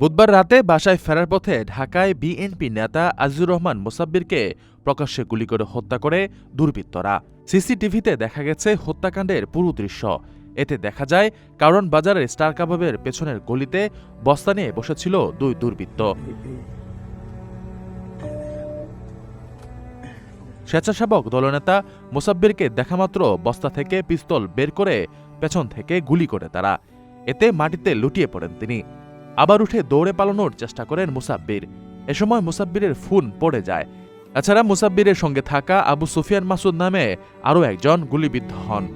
বুধবার রাতে বাসায় ফেরার পথে ঢাকায় বিএনপি নেতা আজিজুর রহমান মোসাব্বিরকে প্রকাশ্যে গুলি করে হত্যা করে দুর্বৃত্তরা। সিসিটিভিতে দেখা গেছে হত্যাকাণ্ডের পুরো দৃশ্য। এতে দেখা যায়, কারণ বাজারের স্টার কাবাবের পেছনের গলিতে বস্তা নিয়ে বসেছিল দুই দুর্বৃত্ত। স্বেচ্ছাসেবক দলনেতা মোসাব্বিরকে দেখামাত্র বস্তা থেকে পিস্তল বের করে পেছন থেকে গুলি করে তারা। এতে মাটিতে লুটিয়ে পড়েন তিনি। আবার উঠে দৌড়ে পালানোর চেষ্টা করেন মুসাব্বির। এ সময় মুসাব্বিরের ফোন পড়ে যায়। এছাড়া মুসাব্বিরের সঙ্গে থাকা আবু সুফিয়ান মাসুদ নামে আরও একজন গুলিবিদ্ধ হন।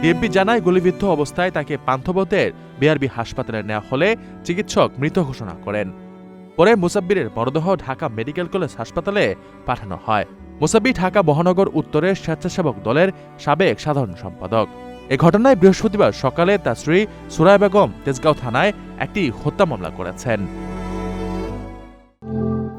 ডিএমপি জানায়, গুলিবিদ্ধ অবস্থায় তাকে পান্থপথের বিআরবি হাসপাতালে নেওয়া হলে চিকিৎসক মৃত ঘোষণা করেন। পরে মুসাব্বিরের মরদেহ ঢাকা মেডিকেল কলেজ হাসপাতালে পাঠানো হয়। মুসাব্বির ঢাকা মহানগর উত্তরের স্বেচ্ছাসেবক দলের সাবেক সাধারণ সম্পাদক। এ ঘটনায় বৃহস্পতিবার সকালে তার স্ত্রী সুরায় বেগম তেজগাঁও থানায় একটি হত্যা মামলা করেছেন।